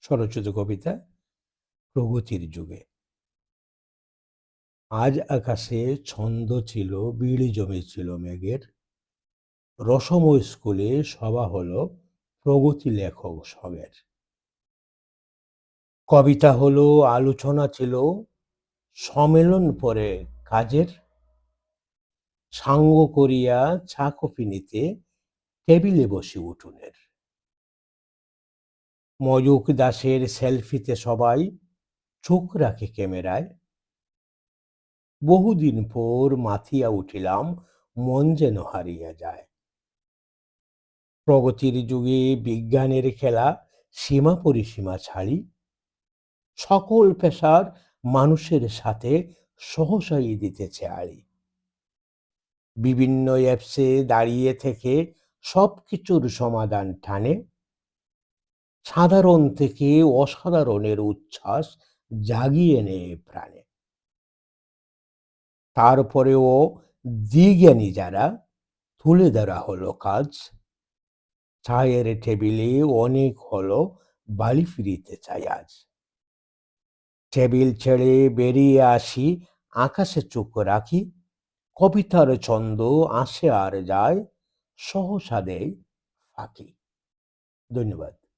স্বরচিত কবিতা প্রগতির যুগে। আজ আকাশে ছন্দ ছিল, বিড়ি জমেছিল মেঘের। রসময় স্কুলে সভা হলো, প্রগতি লেখক সবের। কবিতা হলো, আলোচনা ছিল, সম্মেলন পরে কাজের। সাঙ্গ করিয়া চা কফি নিতে টেবিলে বসে উঠোনের। ময়ূক দাসের সেলফিতে সবাই চোখ রাখে ক্যামেরায়। বহুদিন পর মাথিয়া উঠিলাম, মন যেন হারিয়া যায়। প্রগতির যুগে বিজ্ঞানের খেলা সীমা পরিসীমা ছাড়ি। সকল পেশার মানুষের সাথে সহসাই দিতেছে আড়ি। বিভিন্ন অ্যাপসে দাঁড়িয়ে থেকে সবকিছুর সমাধান টানে। সাধারণ থেকে অসাধারণের উচ্ছ্বাস জাগিয়ে নেয় প্রাণে। তারপরেও দিজ্ঞানী যারা, তুলে ধরা হলো কাজ। চায়ের টেবিলে অনেক হলো বাড়ি ফিরিতে চাই আজ। টেবিল ছেড়ে বেরিয়ে আসি, আকাশে চোখ রাখি। কবিতার ছন্দ আসে আর যায় সহসা দেয় ফাঁকি। ধন্যবাদ।